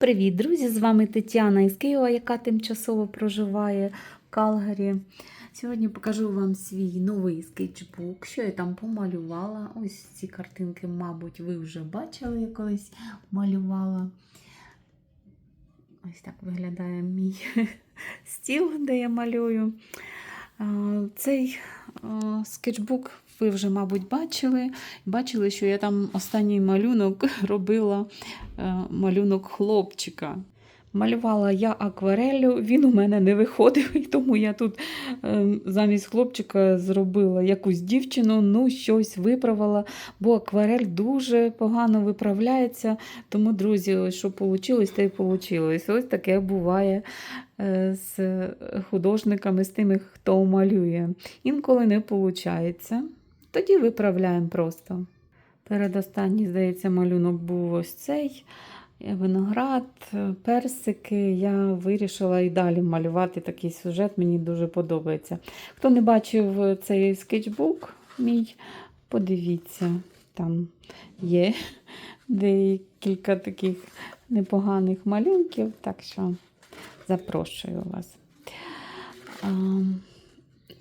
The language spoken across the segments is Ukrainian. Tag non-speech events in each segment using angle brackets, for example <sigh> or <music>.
Привіт, друзі! З вами Тетяна із Києва, яка тимчасово проживає в Калгарі. Сьогодні покажу вам свій новий скетчбук, що я там помалювала. Ось ці картинки, мабуть, ви вже бачили, я колись малювала. Ось так виглядає мій <laughs> стіл, де я малюю. Цей скетчбук ви вже, мабуть, бачили. Бачили, що я там останній малюнок <laughs> робила е, малюнок хлопчика. Малювала я аквареллю, він у мене не виходив, і тому я тут е, замість хлопчика зробила якусь дівчину, ну щось виправила, бо акварель дуже погано виправляється. Тому, друзі, що вийшло, те й вийшло. Ось таке буває е, з художниками, з тими, хто малює. Інколи не виходить. Тоді виправляємо просто. Передостанній, здається, малюнок був ось цей. Виноград, персики. Я вирішила і далі малювати такий сюжет, мені дуже подобається. Хто не бачив цей скетчбук мій, подивіться, там є декілька таких непоганих малюнків, так що запрошую вас.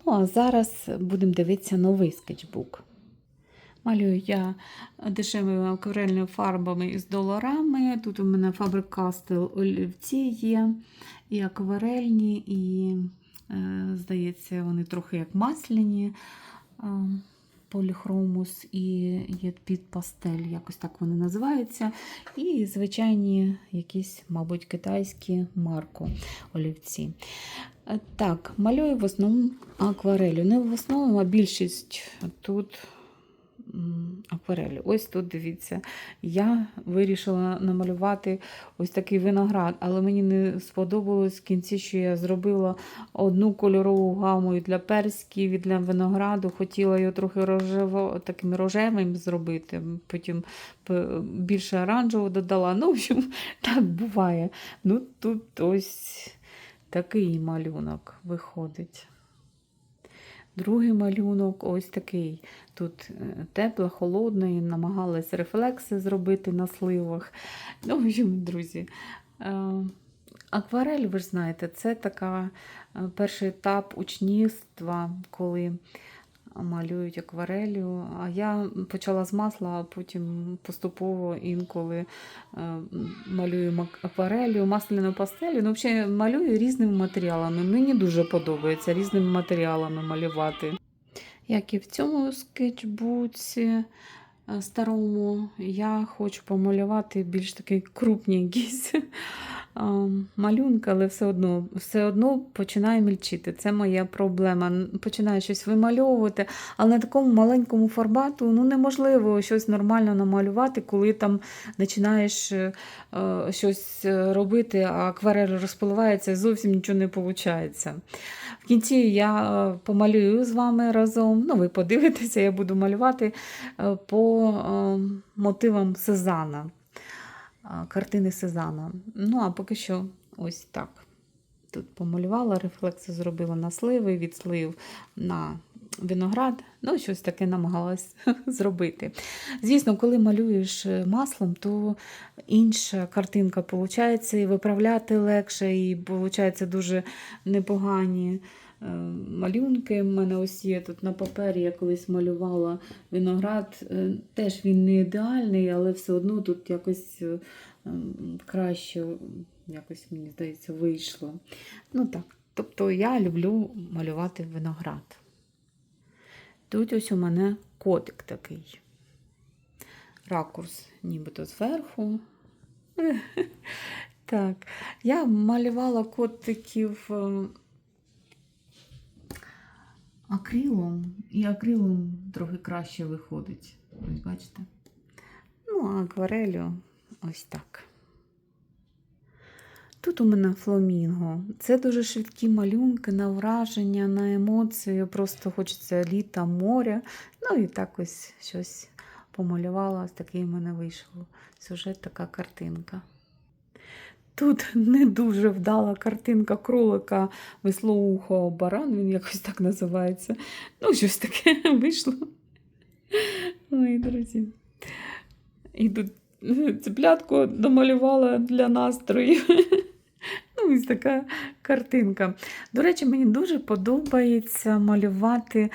Ну, а зараз будемо дивитися новий скетчбук. Малюю я дешевими акварельними фарбами із доларами. Тут у мене фабрикастел олівці є, і акварельні, і, е, здається, вони трохи як масляні е, поліхромус і є під пастель, якось так вони називаються. І звичайні якісь, мабуть, китайські марко олівці. Е, Так, малюю в основному акварелю. Не в основному, а більшість тут акварелі. Ось тут дивіться, я вирішила намалювати ось такий виноград, але мені не сподобалось в кінці, що я зробила одну кольорову гаму і для перськів, і для винограду. Хотіла його трохи рожево, таким рожевим зробити, потім більше оранжевого додала. Ну, в общем, <laughs> так буває. Ну, Тут ось такий малюнок виходить. Другий малюнок ось такий. Тут тепло, холодно, і намагалась рефлекси зробити на сливах. Ну, в общем, друзі, акварель, ви ж знаєте, це така перший етап учнівства, коли малюють акварелью. А я почала з масла, а потім поступово інколи малюю акварелью, масляну пастелю. Ну, взагалі малюю різними матеріалами. Мені дуже подобається різними матеріалами малювати. Як і в цьому скетчбуці старому, я хочу помалювати більш такий крупні якісь малюнки, але все одно все одно починає мільчити. Це моя проблема. Починаю щось вимальовувати, але на такому маленькому формату ну, неможливо щось нормально намалювати, коли там починаєш е, щось робити, а акварель розпливається і зовсім нічого не виходить. В кінці я е, помалюю з вами разом. Ну, ви подивитеся, я буду малювати е, по мотивам Сезана картини Сезана. Ну, а поки що ось так. Тут помалювала, рефлекси зробила на сливи, від слив на виноград. Ну, щось таке намагалась <laughs> зробити. Звісно, коли малюєш маслом, то інша картинка виходить, і виправляти легше, і виходить дуже непогані. Е, малюнки. У мене ось є тут на папері, я колись малювала виноград. Е, теж він не ідеальний, але все одно тут якось е, краще, якось, мені здається, вийшло. Ну так, Тобто я люблю малювати виноград. Тут ось у мене котик такий. Ракурс, нібито зверху. <laughs> Так, я малювала котиків акрилом, і акрилом трохи краще виходить. Ось бачите? Ну, а акварелю ось так. Тут у мене фламінго. Це дуже швидкі малюнки на враження, на емоції. Просто хочеться літа, моря. Ну і так ось щось помалювала. Ось такий в мене вийшов сюжет, така картинка. Тут не дуже вдала картинка кролика веслоухого баран, він якось так називається. Ну, щось таке <laughs> вийшло. Ой, друзі. І тут цеплятку домалювала для настрою. <laughs> Ну, ось така картинка. До речі, мені дуже подобається малювати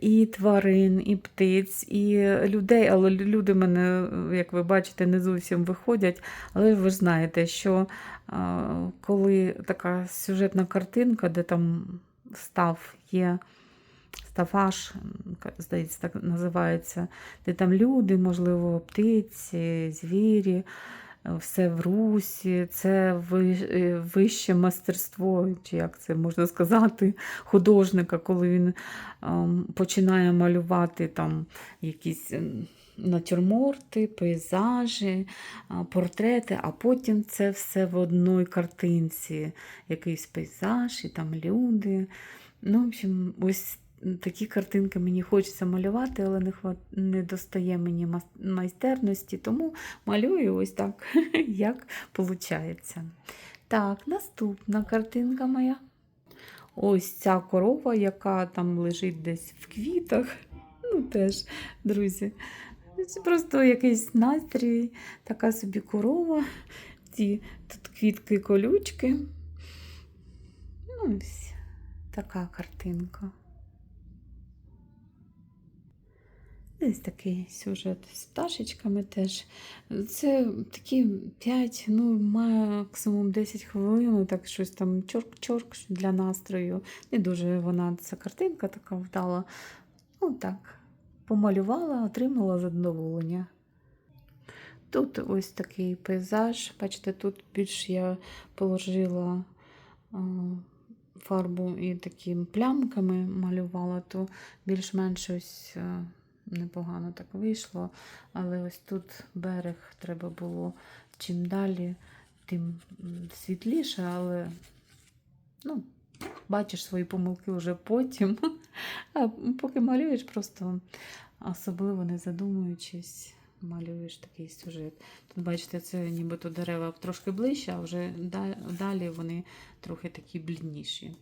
і тварин, і птиць, і людей. Але люди мене, як ви бачите, не зовсім виходять. Але ви ж знаєте, що коли така сюжетна картинка, де там став є. Стафаж, здається, так називається, де там люди, можливо, птиці, звірі, все в русі, це е, вище мастерство, чи як це можна сказати, художника, коли він ем, починає малювати там якісь ем, натюрморти, пейзажі, портрети, а потім це все в одній картинці, якийсь пейзаж, і там люди. Ну, в общем, ось такі картинки мені хочеться малювати, але не, хват... не достає мені майстерності, тому малюю ось так, <laughs> як виходить. Так, наступна картинка моя. Ось ця корова, яка там лежить десь в квітах. <laughs> Ну, теж, друзі. Це просто якийсь настрій, така собі корова. Ці тут квітки колючки. Ну, ось така картинка. Ось такий сюжет з пташечками теж. Це такі 5, ну, максимум 10 хвилин, так щось там чорк-чорк для настрою. Не дуже вона ця картинка така вдала. Ну так, помалювала, отримала задоволення. Тут ось такий пейзаж. Бачите, тут більш я положила фарбу і такими плямками малювала, то більш-менш ось а, непогано так вийшло. Але ось тут берег треба було чим далі, тим світліше, але ну, бачиш свої помилки вже потім. <laughs> А поки малюєш, просто особливо не задумуючись, малюєш такий сюжет. Тут, бачите, це нібито дерева трошки ближче, а вже далі вони трохи такі блідніші.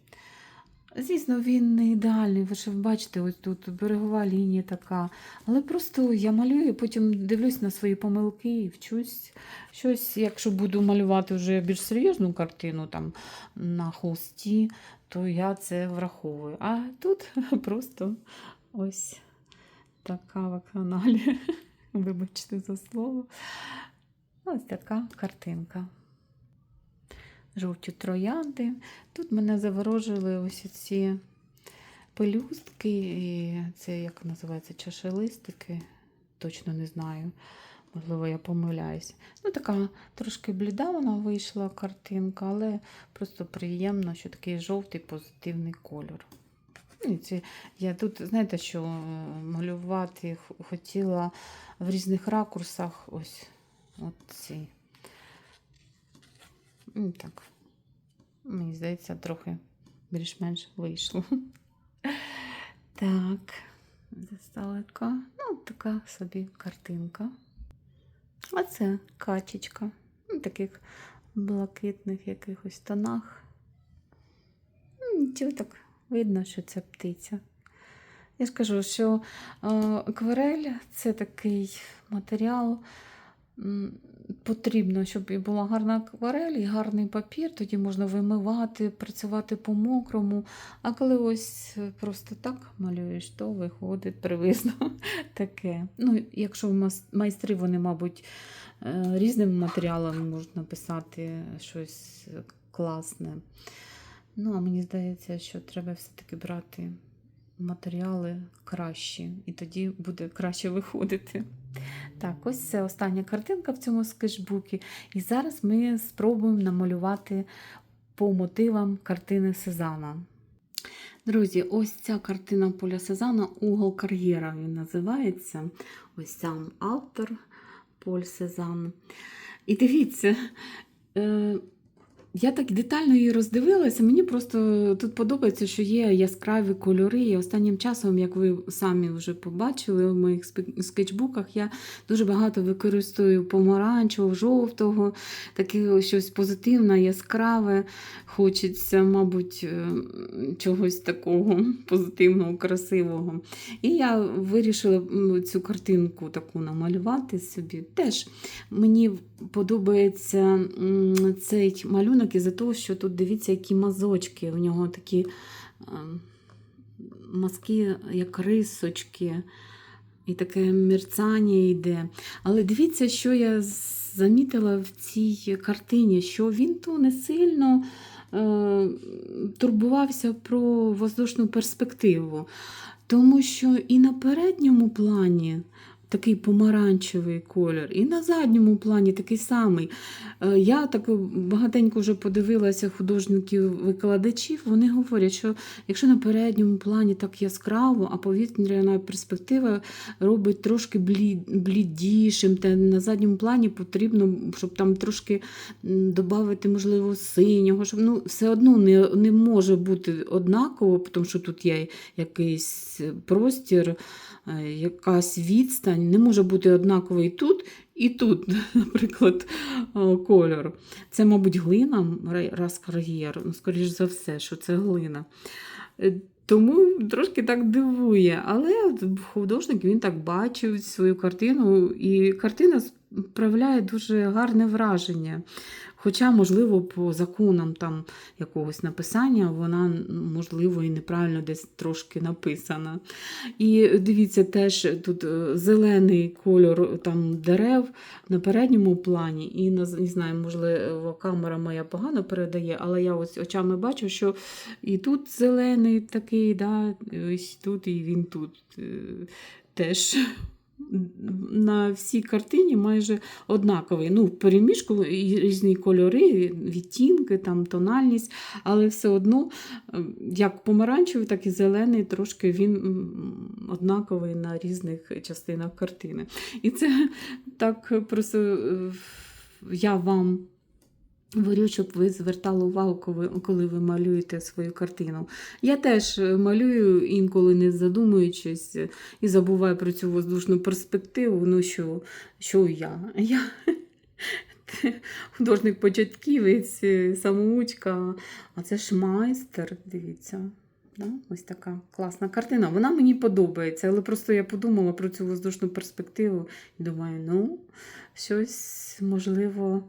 Звісно, він не ідеальний. Ви ж бачите, ось тут берегова лінія така. Але просто я малюю, потім дивлюсь на свої помилки і вчусь щось, якщо буду малювати вже більш серйозну картину там на холсті, то я це враховую. А тут <laughs> просто ось така вакханалія. <laughs> Вибачте за слово. Ось така картинка. Жовті троянди. Тут мене заворожили ось ці пелюстки, і це як називається чашелистики, точно не знаю. Можливо, я помиляюсь. Ну, така трошки бліда вона вийшла картинка, але просто приємно, що такий жовтий позитивний кольор. Ну, я тут, знаєте, що е, малювати хотіла в різних ракурсах ось от ці. Ну, Так, мені здається, трохи більш-менш вийшло. <laughs> Так, засталека. Ну, така собі картинка. А це качечка. Ну, в таких блакитних якихось тонах. Ну, Нічого так видно, що це птиця. Я ж кажу, що е, акварель це такий матеріал. Потрібно, щоб і була гарна акварель, і гарний папір, тоді можна вимивати, працювати по-мокрому. А коли ось е, просто так малюєш, то виходить приблизно <laughs> таке. Ну, якщо майстри, вони, мабуть, е, різними матеріалами можуть написати щось класне. Ну, а мені здається, що треба все-таки брати матеріали кращі, і тоді буде краще виходити. Так, ось це остання картинка в цьому скетчбуці. І зараз ми спробуємо намалювати по мотивам картини Сезана. Друзі, ось ця картина Поля Сезана Угол кар'єра він називається. Ось сам автор Поль Сезан. І дивіться, е, Я так детально її роздивилася. Мені просто тут подобається, що є яскраві кольори. І останнім часом, як ви самі вже побачили в моїх скетчбуках, я дуже багато використовую помаранчевого, жовтого, таке щось позитивне, яскраве. Хочеться, мабуть, е, чогось такого позитивного, красивого. І я вирішила цю картинку таку намалювати собі. Теж мені подобається цей малюнок із-за того, що тут дивіться, які мазочки. У нього такі е, мазки, як рисочки, і таке мерцання йде. Але дивіться, що я замітила в цій картині, що він то не сильно е, турбувався про воздушну перспективу. Тому що і на передньому плані такий помаранчевий колір, і на задньому плані такий самий. Е, Я так багатенько вже подивилася художників-викладачів. Вони говорять, що якщо на передньому плані так яскраво, а повітряна перспектива робить трошки блідішим, та на задньому плані потрібно, щоб там трошки додати, можливо, синього, щоб ну, все одно не, не може бути однаково, тому що тут є якийсь простір, якась відстань, не може бути однаковий тут і тут, <laughs> наприклад, е, кольор. Це, мабуть, глина Раскар'єр, ну, скоріш за все, що це глина. Е, Тому трошки так дивує. Але художник він так бачив свою картину, і картина справляє дуже гарне враження. Хоча, можливо, по законам там якогось написання вона, можливо, і неправильно десь трошки написана. І дивіться, теж тут е, зелений кольор там дерев на передньому плані, і не знаю, можливо, камера моя погано передає, але я ось очами бачу, що і тут зелений такий, да, ось тут, і він тут е, теж. На всій картині майже однаковий. Ну, переміжку різні кольори, відтінки, там, тональність, але все одно, е, як помаранчевий, так і зелений, трошки він однаковий на різних частинах картини. І це так просто е, я вам. Говорю, щоб ви звертали увагу, коли, ви малюєте свою картину. Я теж е, малюю інколи не задумуючись е, і забуваю про цю воздушну перспективу. Ну що, що я? <laughs> Я <laughs> художник-початківець, е, самоучка, а це ж майстер, дивіться. Да? Ось така класна картина. Вона мені подобається, але просто я подумала про цю воздушну перспективу і думаю, ну, щось можливо.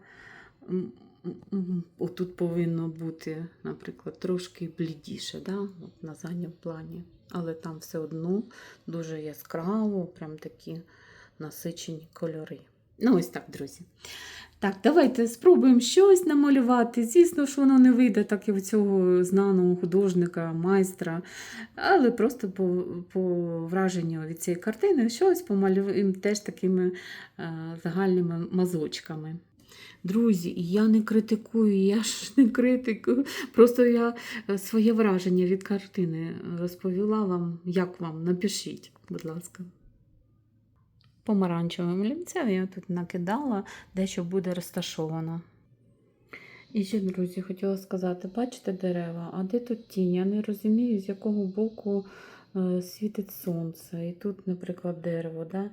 Отут повинно бути, наприклад, трошки блідіше, да? От на задньому плані. Але там все одно дуже яскраво, прям такі насичені кольори. Ну, ось так, друзі. Так, давайте спробуємо щось намалювати. Звісно, що воно не вийде, так як у цього знаного художника, майстра. Але просто по, по враженню від цієї картини щось помалюємо теж такими е, загальними мазочками. Друзі, я не критикую, я ж не критикую. Просто я е, своє враження від картини розповіла вам, як вам. Напишіть, будь ласка. Помаранчевим олівцем я тут накидала, дещо буде розташовано. І ще, друзі, хотіла сказати, бачите дерева, а де тут тінь? Я не розумію, з якого боку е, світить сонце. І тут, наприклад, дерево. Да?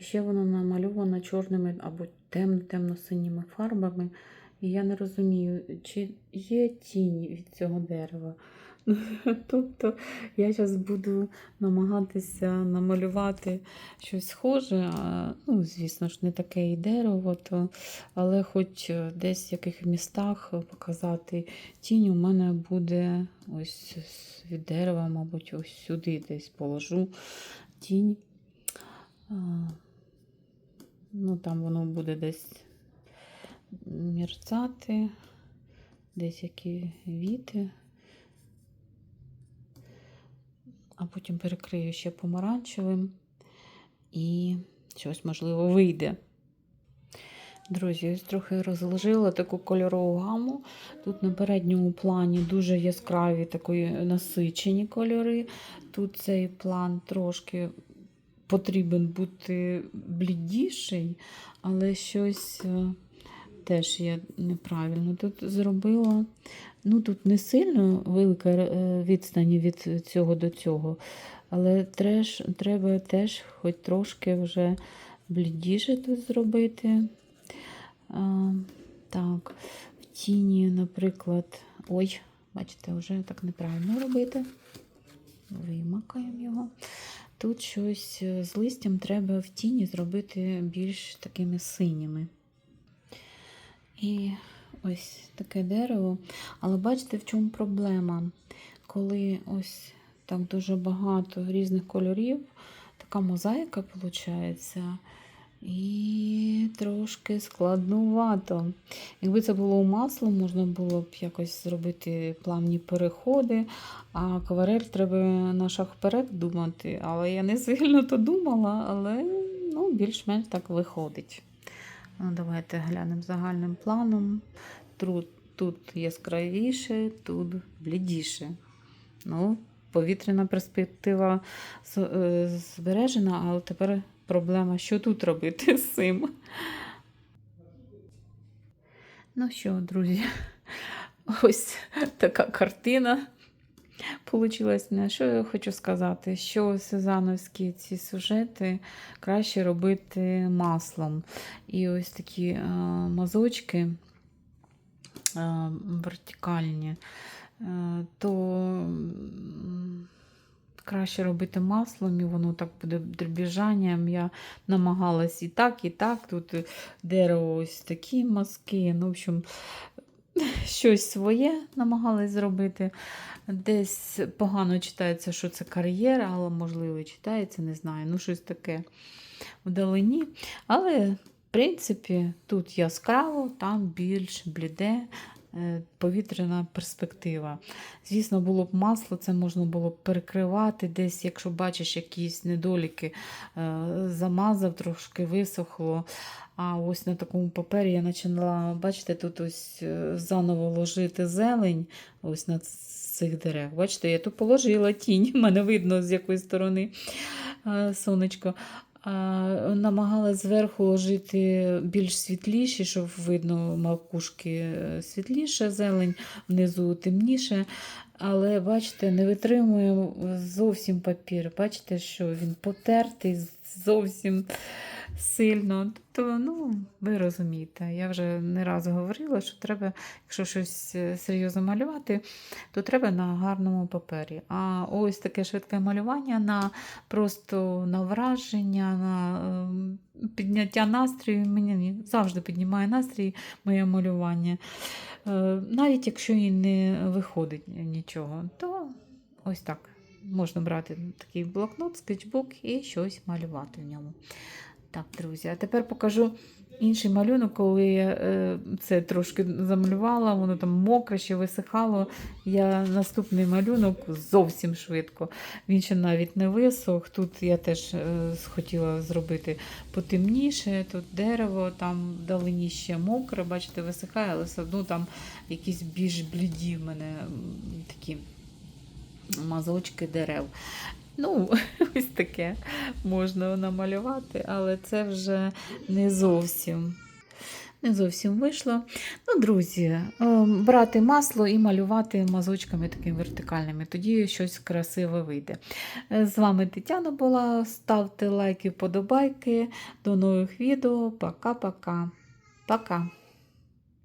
І ще воно намальовано чорними або темно-темно-синіми фарбами. І я не розумію, чи є тінь від цього дерева. <laughs> Тобто я зараз буду намагатися намалювати щось схоже, а, ну, звісно ж, не таке і дерево, то, але хоч десь в яких містах показати тінь у мене буде ось від дерева, мабуть, ось сюди десь положу тінь. Ну, там воно буде десь мерцати, десь які віти. А потім перекрию ще помаранчевим і щось, можливо, вийде. Друзі, ось трохи розложила таку кольорову гаму. Тут на передньому плані дуже яскраві такої насичені кольори. Тут цей план трошки потрібен бути блідіший, але щось е, теж я неправильно тут зробила. Ну, тут не сильно велика е, відстань від цього до цього, але треш, треба теж хоч трошки вже блідіше тут зробити. А, так, в тіні, наприклад, ой, бачите, вже так неправильно робити. Вимакаємо його. Тут щось е, з листям треба в тіні зробити більш такими синіми. І ось таке дерево. Але бачите, в чому проблема? Коли ось так дуже багато різних кольорів, така мозаїка виходить. І трошки складнувато. Якби це було маслом, можна було б якось зробити плавні переходи, а акварель треба на шаг вперед думати. Але я не сильно то думала, але ну, більш-менш так виходить. Ну, давайте глянемо загальним планом. Тут, тут яскравіше, тут блідіше. Ну, повітряна перспектива е, збережена, але тепер проблема, що тут робити з цим. Ну що, друзі, ось така картина получилась. На що я хочу сказати? Що сезановські ці сюжети краще робити маслом. І ось такі е, мазочки е, вертикальні, е, то краще робити маслом, і воно так буде дребіжанням. Я намагалась і так, і так. Тут дерево ось такі мазки. Ну, в общем, <laughs> щось своє намагалась зробити. Десь погано читається, що це кар'єр, але можливо читається, не знаю. Ну, щось таке вдалині. Але, в принципі, тут яскраво, там більш бліде. Е, Повітряна перспектива. Звісно, було б масло, це можна було б перекривати десь, якщо бачиш якісь недоліки, е, замазав, трошки висохло. А ось на такому папері я почала, бачите, тут ось е, заново ложити зелень ось на цих дерев. Бачите, я тут положила тінь, <laughs> мене видно з якої сторони сонечко. Намагалась зверху ложити більш світліші, щоб видно макушки е, світліше, зелень, внизу темніше. Але бачите, не витримує зовсім папір. Бачите, що він потертий зовсім сильно. Тобто, ну, ви розумієте, я вже не раз говорила, що треба, якщо щось е, серйозно малювати, то треба на гарному папері. А ось таке швидке малювання на просто на враження, на е, підняття настрою. Мені завжди піднімає настрій моє малювання. Е, навіть якщо і не виходить нічого, то ось так. Можна брати такий блокнот, скетчбук і щось малювати в ньому. Так, друзі, а тепер покажу інший малюнок, коли я е, це трошки замалювала, воно там мокре, ще висихало. Я наступний малюнок зовсім швидко. Він ще навіть не висох. Тут я теж е, хотіла зробити потемніше. Тут дерево, там вдалині ще мокре, бачите, висихає, але все одно там якісь більш бліді в мене такі мазочки дерев. Ну, <laughs> ось таке можна намалювати, але це вже не зовсім. Не зовсім вийшло. Ну, друзі, е, брати масло і малювати мазочками такими вертикальними, тоді щось красиве вийде. Е, З вами Тетяна була. Ставте лайки, вподобайки. До нових відео. Пока-пока. Пока.